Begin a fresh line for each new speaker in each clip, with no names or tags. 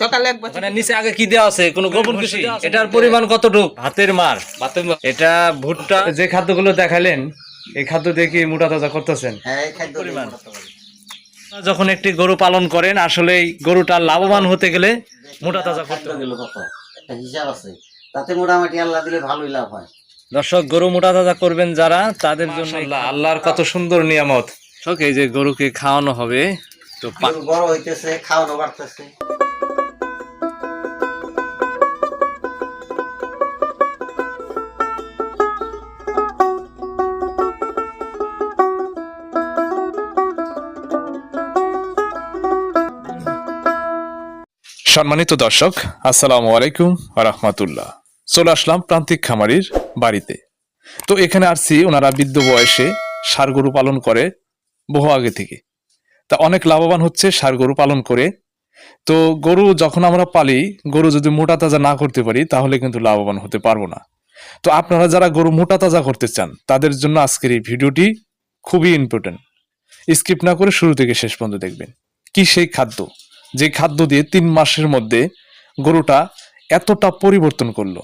সকালে বাটি
নিচে আগে কি দেওয়া আছে? কোনো গোপন কিছু? এটার পরিমাণ কতটুক? ভাতের মার।
ভাতের
এটা ভুট্টা। যে খাদ্যগুলো দেখালেন এই খাদ্য দেখে মোটা তাজা করতেছেন?
হ্যাঁ এই খাদ্য
পরিমাণ। যখন একটি গরু পালন করেন আসলে গরুটা লাভবান হতে গেলে মোটা তাজা করতে হবে।
দিল কত? একটা হিসাব আছে। তাতে মোটামুটি আল্লাহ দিলে ভালোই লাভ হয়।
দর্শক গরু মোটা তাজা করবেন যারা তাদের জন্য আল্লাহর কত সুন্দর নিয়ামত। এই যে গরুকে খাওয়ানো হবে তো
বড় হইতেছে খাওয়ানো বাড়তেছে।
সম্মানিত দর্শক, আসসালামু আলাইকুম রহমতুল্লাহ। চলে আসলাম প্রান্তিক খামারির বাড়িতে। তো এখানে আসছি, ওনারা বৃদ্ধ বয়সে ষাড় গরু পালন করে বহু আগে থেকে। তা অনেক লাভবান হচ্ছে ষাড় গরু পালন করে। তো গরু যখন আমরা পালি, গরু যদি মোটা তাজা না করতে পারি, তাহলে কিন্তু লাভবান হতে পারব না। তো আপনারা যারা গরু মোটা তাজা করতে চান, তাদের জন্য আজকের এই ভিডিওটি খুবই ইম্পর্টেন্ট স্কিপ না করে শুরু থেকে শেষ পর্যন্ত দেখবেন। কি সেই খাদ্য? যে খাদ্য দিয়ে তিন মাসের মধ্যে গরুটা এতটা পরিবর্তন করল।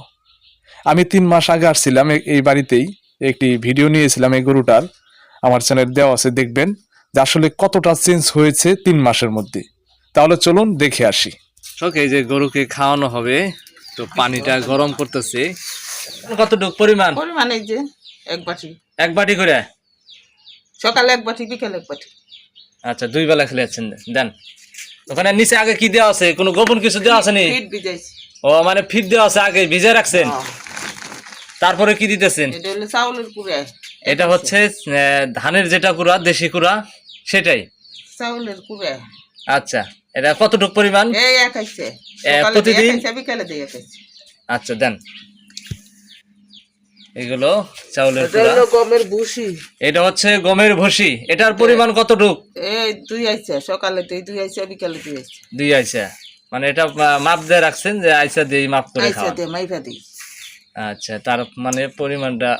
আমি তিন মাস আগে আসছিলাম এই বাড়িতেই একটি ভিডিও নিয়েছিলাম এই গরুটার। আমার চ্যানেল দেওয়া আছে দেখবেন যে আসলে কতটা চেঞ্জ হয়েছে তিন মাসের মধ্যে। তাহলে চলুন দেখে আসি।
ওকে এই যে গরুকে খাওয়ানো হবে তো পানিটা গরম করতেছে। কতটুক পরিমাণ?
পরিমাণ এই যে এক বাটি।
এক বাটি করে?
সকালে এক বাটি বিকেলে এক বাটি।
আচ্ছা দুই বেলা খেলে যাচ্ছেন দেন। ওখানে নিচে আগে কি দেওয়া আছে? কোনো গোপন কিছু দেওয়া আছে নি? ও মানে ফিট দেওয়া আছে আগে ভিজে রাখছেন?
হ্যাঁ।
তারপরে কি দিতেছেন?
এটা চাউলের কুড়ে
এটা হচ্ছে ধানের যেটা কুড়া দেশি কুড়া সেটাই?
চাউলের কুড়ে
আচ্ছা এটা কতটুক পরিমাণ?
এই এক
প্রতিদিন?
দিয়ে
আচ্ছা দেন। এগুলো চাউলের
এটা গমের ভুসি।
এটা হচ্ছে গমের ভুসি। এটার পরিমাণ কতটুক?
এই দুই আইছে সকালে দুই দুই আইছে বিকেলে দুই আইছে।
দুই আইসা মানে এটা মাপ দিয়ে রাখছেন যে আইসা দিয়ে মাপ করে খাওয়া
দিয়ে মাইফা দিই
আচ্ছা তার মানে পরিমাণটা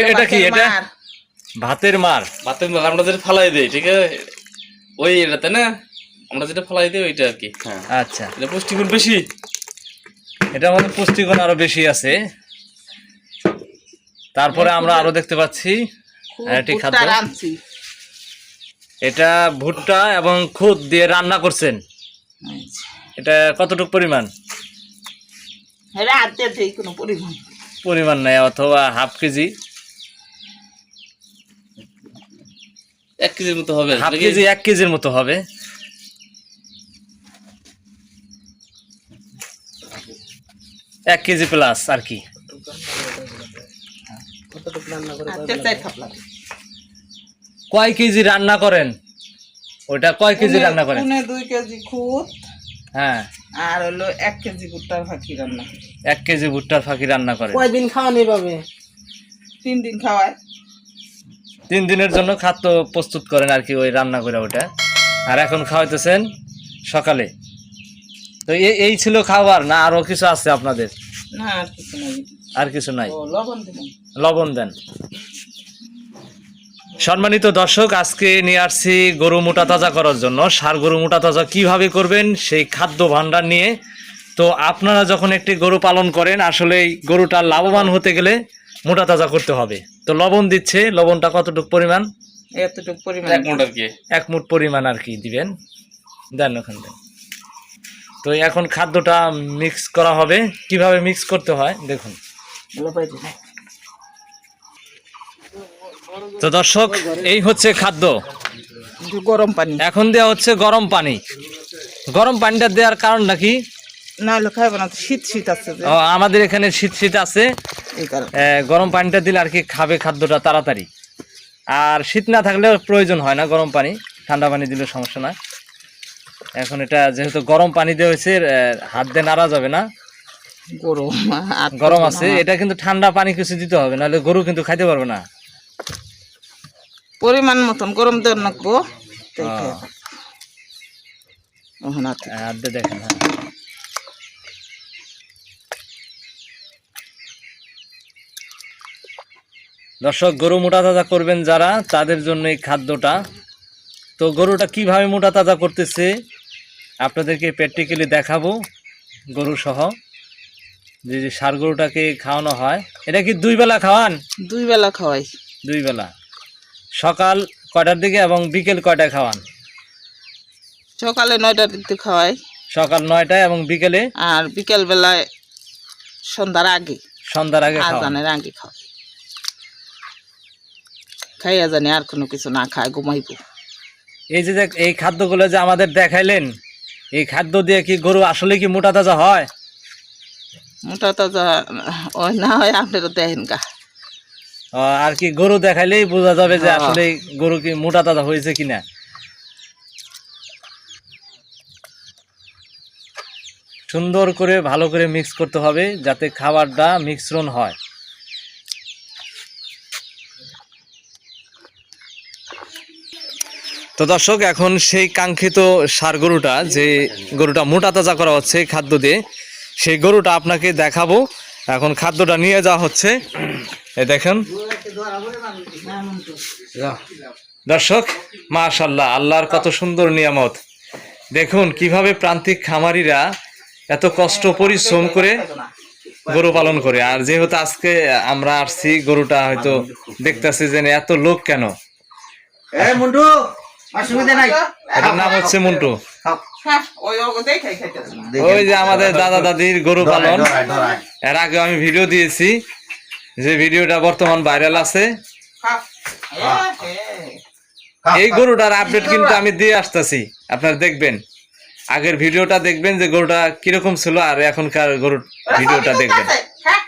এটা
কি, এটা? ভাতের মার।
ভাতের মার আমরা যেটা ফালাই দিই ঠিক আছে? ওই এটাতে না? আমরা যেটা ফালাই দিই ওইটা আর কি।
হ্যাঁ।
আচ্ছা।
এটা পুষ্টিগুণ বেশি।
এটা আমাদের পুষ্টিগুণ আরও বেশি আছে। তারপরে আমরা আরও দেখতে পাচ্ছি একটি খাদ্য? এটা ভুট্টা এবং খুদ দিয়ে রান্না করছেন। এটা কতটুকু পরিমাণ?
পরিমাণ
পরিমাণ নাই অথবা হাফ কেজি।
এক কেজির মতো হবে।
হাফ কেজি এক কেজির মতো হবে। এক কেজি প্লাস আর কি।
আটটা
কয় কেজি রান্না করেন? ওটা কয় কেজি রান্না করেন?
পুনে দুই কেজি খুদ।
হ্যাঁ।
আর হলো এক কেজি ভুট্টার ফাঁকি রান্না।
এক কেজি ভুট্টার ফাঁকি রান্না করেন।
কয়দিন খাওয়ানি পাবে তিন দিন খাওয়ায়।
তিন দিনের জন্য খাদ্য প্রস্তুত করেন আর কি ওই রান্না করে ওটা। আর এখন খাওয়াইতেছেন সকালে। তো এই এই ছিল খাবার না আরও কিছু আছে আপনাদের?
না আর কিছু নাই।
আর কিছু নাই?
লবণ
দেন। সম্মানিত দর্শক আজকে নিয়ে আসছি গরু মোটা তাজা করার জন্য। সার গরু মোটা তাজা কীভাবে করবেন সেই খাদ্য ভাণ্ডার নিয়ে। তো আপনারা যখন একটি গরু পালন করেন আসলে গরুটা লাভবান হতে গেলে মোটা তাজা করতে হবে। তো লবণ দিচ্ছে লবণটা কতটুকু পরিমাণ?
এতটুকু পরিমাণ।
এক মোট আর কি।
এক মুঠ পরিমাণ আর কি দিবেন। দেন ওখান থেকে। তো এখন খাদ্যটা মিক্স করা হবে। কীভাবে মিক্স করতে হয় দেখুন। তো দর্শক এই হচ্ছে খাদ্য।
গরম পানি।
এখন দেওয়া হচ্ছে গরম পানি। গরম পানিটা দেওয়ার কারণ নাকি?
না হলে খাইবে না শীত শীত আছে
ও, আমাদের এখানে শীত শীত আছে।
এই কারণে।
গরম পানিটা দিলে আর কি খাবে খাদ্যটা তাড়াতাড়ি। আর শীত না থাকলে প্রয়োজন হয় না গরম পানি। ঠান্ডা পানি দিলে সমস্যা না এখন এটা যেহেতু গরম পানি দেওয়া হয়েছে হাত দিয়ে নাড়া যাবে না।
গরম
গরম আছে এটা কিন্তু ঠান্ডা পানি কিছু দিতে হবে নাহলে গরু কিন্তু খাইতে পারবে না।
পরিমাণ মতন গরম দেওয়ার নাকবো।
হ্যাঁ, হাত দিয়ে দেখেন হ্যাঁ। দর্শক গরু মোটা তাজা করবেন যারা তাদের জন্য এই খাদ্যটা। তো গরুটা কীভাবে মোটা তাজা করতেছে? আপনাদেরকে প্র্যাকটিক্যালি দেখাবো গরু সহ। যে যে সার গরুটাকে খাওয়ানো হয়। এটা কি দুই বেলা খাওয়ান?
দুই বেলা খাওয়াই।
দুই বেলা। সকাল কয়টার দিকে এবং বিকেল কয়টায় খাওয়ান?
সকালে নয়টার দিকে খাওয়াই।
সকাল নয়টায় এবং বিকেলে?
আর বিকেল বেলায় সন্ধ্যার আগে।
সন্ধ্যার আগে
আজানের আগে খাওয়াই। খাইয়া জানি আর কোনো কিছু না খায় ঘুমাইব।
এই যে এই খাদ্যগুলো যে আমাদের দেখাইলেন এই খাদ্য দিয়ে কি গরু আসলে কি মোটা তাজা হয়?
মোটা তাজা ওই না হয় আপনারা দেখেন গা।
আর কি গরু দেখাইলেই বোঝা যাবে যে
হ্যাঁ।
আসলে গরু কি মোটা তাজা হয়েছে কিনা। সুন্দর করে ভালো করে মিক্স করতে হবে যাতে খাবারটা মিশ্রণ হয়। তো দর্শক, এখন সেই কাঙ্ক্ষিত সার গরুটা, যে গরুটা মোটা তাজা করা হচ্ছে খাদ্য দিয়ে, সেই গরুটা আপনাকে দেখাবো। এখন খাদ্যটা নিয়ে যাওয়া হচ্ছে। এই দেখেন। দর্শক মাশাল্লাহ আল্লাহর কত সুন্দর নিয়ামত। দেখুন কীভাবে প্রান্তিক খামারিরা এত কষ্ট, পরিশ্রম করে গরু পালন করে। আর যেহেতু আজকে আমরা আসছি, গরুটা হয়তো দেখতেছি যে এত লোক কেন?
এ অসুবিধা নাই।
এটার নাম হচ্ছে মন্টু।
হ্যাঁ ওই
যে আমাদের দাদা দাদির গরু পালন। এর আগে আমি ভিডিও দিয়েছি যে ভিডিওটা বর্তমান ভাইরাল আছে। এই গরুটার আপডেট কিন্তু আমি দিয়ে আসতেছি আপনারা দেখবেন। আগের ভিডিওটা দেখবেন যে গরুটা কীরকম ছিল আর এখনকার গরুর ভিডিওটা দেখবেন।
হ্যাঁ।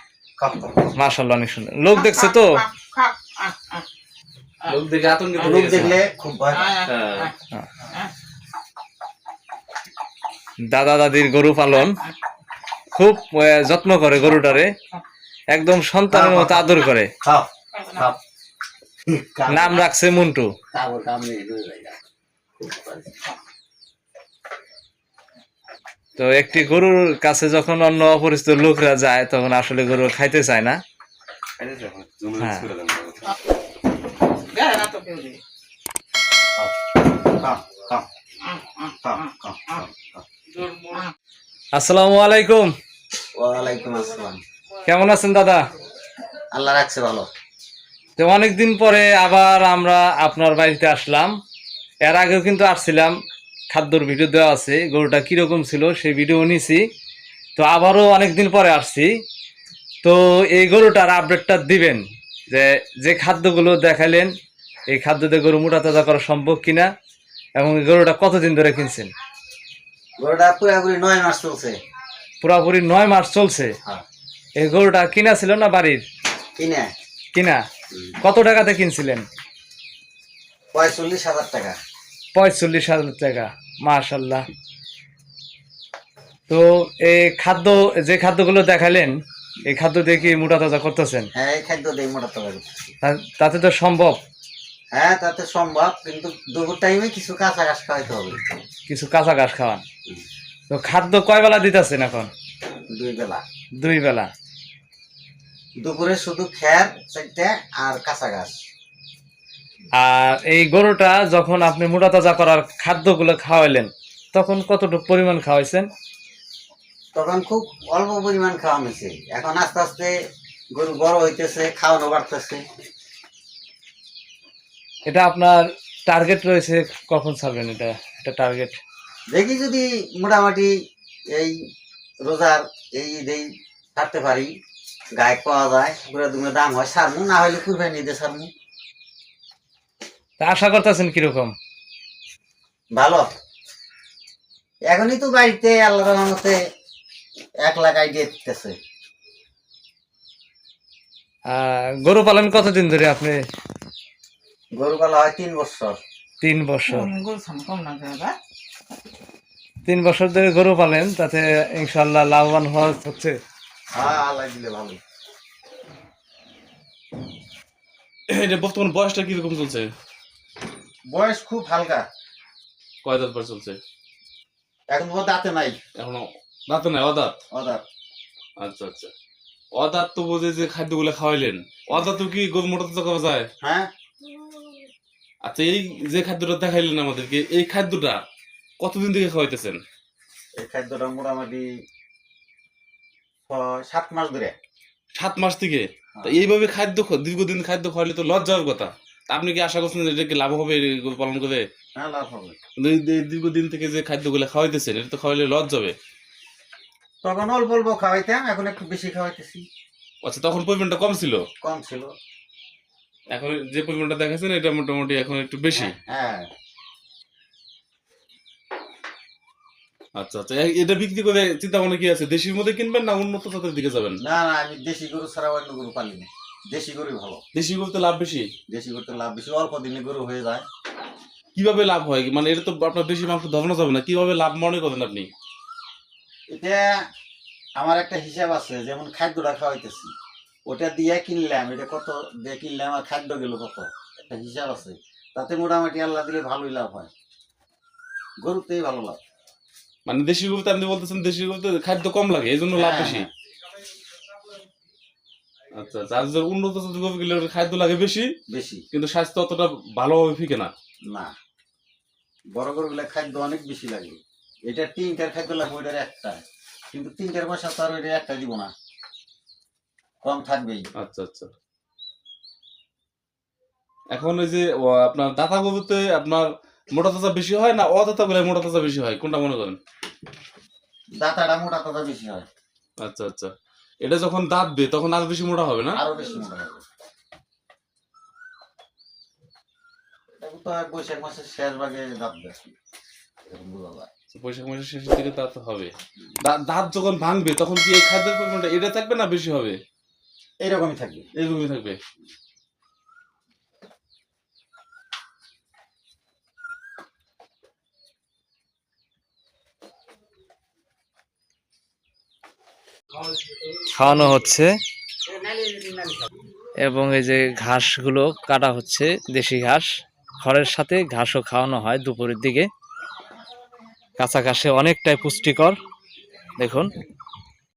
মাশাল্লাহ অনেক সুন্দর। লোক দেখছে তো?
লোক দেখে আতঙ্কিত
লোক দেখলে খুব ভয়
আহ,
হ্যাঁ।
দাদা দাদির গরু পালন খুব যত্ন করে গরুটারে। একদম সন্তানের মতো আদর করে। নাম রাখছে মন্টু। তো একটি গরুর কাছে যখন অন্য অপরিচিত লোকরা যায় তখন আসলে গরু খাইতে চায় না।
না তো কেউ।
আসসালামু আলাইকুম।
ওয়ালাইকুম আসসালাম।
কেমন আছেন দাদা?
আল্লাহ রাখছে ভালো।
তো অনেকদিন পরে আবার আমরা আপনার বাড়িতে আসলাম। এর আগেও কিন্তু আসছিলাম। খাদ্যর ভিডিও দেওয়া আছে। গরুটা কীরকম ছিল সেই ভিডিও নিছি। তো আবারও অনেকদিন পরে আসছি। তো এই গরুটার আপডেটটা দিবেন। যে যে খাদ্যগুলো দেখালেন এই খাদ্য দিয়ে গরু মোটা তাজা করা সম্ভব কিনা এবং এই গরুটা কতদিন ধরে কিনছেন?
গরুটা পুরাপুরি নয় মাস চলছে।
পুরাপুরি নয় মাস চলছে?
হ্যাঁ।
এই গরুটা কিনা ছিল না বাড়ির?
কিনে।
কিনা। কত টাকাতে কিনছিলেন?
পঁয়তাল্লিশ হাজার টাকা।
পঁয়তাল্লিশ হাজার টাকা। মাশাল্লাহ তো এই খাদ্য যে খাদ্যগুলো দেখালেন এই খাদ্য দিয়ে কি মোটা তাজা করতেছেন?
হ্যাঁ এই খাদ্য দিয়ে মোটা টাকা
তা- তাতে তো সম্ভব।
হ্যাঁ তাতে সম্ভব কিন্তু দুপুর টাইমে কিছু কাঁচা ঘাস খাওয়াইতে হবে।
কিছু কাঁচা ঘাস খাওয়ান? তো খাদ্য কয় বেলা দিতেছেন এখন?
দুই বেলা।
দুই বেলা।
দুপুরে শুধু খ্যার চারটে আর কাঁচা ঘাস।
আর এই গরুটা যখন আপনি মোটা তাজা করার খাদ্যগুলো খাওয়াইলেন তখন কতটুকু পরিমাণ খাওয়াইছেন?
তখন খুব অল্প পরিমাণ খাওয়ানো হয়েছে। এখন আস্তে আস্তে গরু বড় হইতেছে খাওয়ানো বাড়তেছে।
এটা আপনার টার্গেট রয়েছে কখন ছাড়বেন এটা? এটা টার্গেট
দেখি যদি মোটামুটি এই রোজার এই ঈদেই ছাড়তে পারি গায়ে পাওয়া যায় ঘুরে দুমে দাম হয় সারমু না হলে কুরবানি ঈদে সারমু
তা আশা করতেছেন কীরকম?
ভালো। এখনই তো বাড়িতে আল্লাহ রহমতে এক লাখ আইডিয়া দিতেছে।
গরু পালন কতদিন ধরে আপনি
গরু হয় তিন বছর।
তিন বছর। তিন বছর ধরে গরু পালেন তাতে ইনশাল্লাহ লাভবান হওয়া হচ্ছে।
হ্যাঁ
এটা বর্তমান বয়সটা কীরকম চলছে?
বয়স খুব হালকা।
কয় দাঁত পর চলছে?
এখন ও দাঁতে নাই।
এখনও দাঁত নাই অদাঁত?
অদাঁত।
আচ্ছা আচ্ছা। অদাঁত তো বোঝে যে খাদ্যগুলো খাওয়াইলেন। অদাঁত কি গরু মোটা তাজা করা যায়?
হ্যাঁ।
আচ্ছা এই যে খাদ্যটা দেখাইলেন আমাদেরকে এই খাদ্যটা কতদিন থেকে খাওয়াইতেছেন?
এই খাদ্যটা মোটামুটি সাত মাস ধরে।
সাত মাস থেকে? তা এইভাবে খাদ্য দীর্ঘদিন খাদ্য খাওয়ালে তো লজ্জার কথা। আপনি কি আশা করছেন এটা কি লাভ হবে পালন করে?
হ্যাঁ লাভ হবে।
দীর্ঘদিন থেকে যে খাদ্যগুলো খাওয়াইতেছেন এটা তো খাওয়াইলে লজ যাবে
তখন অল্প অল্প খাওয়াইতাম এখন একটু বেশি খাওয়াইতেছি।
আচ্ছা তখন পরিমাণটা কম ছিল?
কম ছিল।
এখন যে পরিমাণটা দেখাচ্ছেন এটা মোটামুটি এখন একটু বেশি।
হ্যাঁ
আচ্ছা আচ্ছা। এটা বিক্রি করে চিন্তা ভাবনা কি আছে? দেশির মধ্যে কিনবেন না উন্নত জাতের দিকে যাবেন?
না না আমি দেশি গরু ছাড়া অন্য গরু পালি না। দেশি গরু ভালো।
দেশি গরুতে লাভ বেশি?
দেশি গরুতে লাভ বেশি। অল্প দিনে গরু হয়ে যায়।
কীভাবে লাভ হয়? মানে এটা তো আপনার বেশি মাংস ধরানো যাবে না। কীভাবে লাভ মনে করেন আপনি?
এটা আমার একটা হিসাব আছে যেমন খাদ্যটা খাওয়াইতেছি। ওটা দিয়ে কিনলাম এটা কত দিয়ে কিনলাম আর খাদ্য গেল কত? একটা হিসাব আছে। তাতে মোটামুটি আল্লাহ দিলে ভালোই লাভ হয়। গরুতেই ভালো লাভ।
মানে দেশি গরুতে আপনি বলতেছেন দেশি গরুতে খাদ্য কম লাগে এই জন্য লাভ
হ্যাঁ,
বেশি?
হ্যাঁ।
আচ্ছা আচ্ছা আর উন্নত জাতের গরু গেলে খাদ্য লাগে বেশি
বেশি।
কিন্তু স্বাস্থ্য অতটা ভালোভাবে ফিকে না।
না। বড় গরুগুলা খাদ্য অনেক বেশি লাগে। এটা তিনটার খাদ্য লাগবে ওইটার একটা। কিন্তু তিনটার পয়সা তো আর ওইটা একটা দিব না। কম থাকবেই
আচ্ছা আচ্ছা। এখন ওই যে আপনার দাতা গরুতে আপনার মোটা তাজা বেশি হয় না অদাতা গুলো মোটা তাজা বেশি হয়? কোনটা মনে করেন?
দাতাটা মোটা তাজা বেশি হয়।
আচ্ছা আচ্ছা। এটা যখন দাঁতবে তখন আর বেশি মোটা হবে না?
আরও বেশি মোটা হবে। তো বৈশাখ মাসের শেষ ভাগে দাঁত দেয়। এরকম বোঝা যায়।
বৈশাখ মাসের শেষের দিকে দাঁত হবে। দাঁত যখন ভাঙবে তখন কি এই খাদ্যের পরিমাণটা এটা থাকবে না বেশি হবে?
এইরকমই থাকবে।
এরকমই থাকবে।
খাওয়ানো হচ্ছে এবং এই যে ঘাসগুলো কাটা হচ্ছে দেশি ঘাস। খড়ের সাথে ঘাসও খাওয়ানো হয় দুপুরের দিকে। কাঁচা ঘাসে অনেকটাই পুষ্টিকর। দেখুন।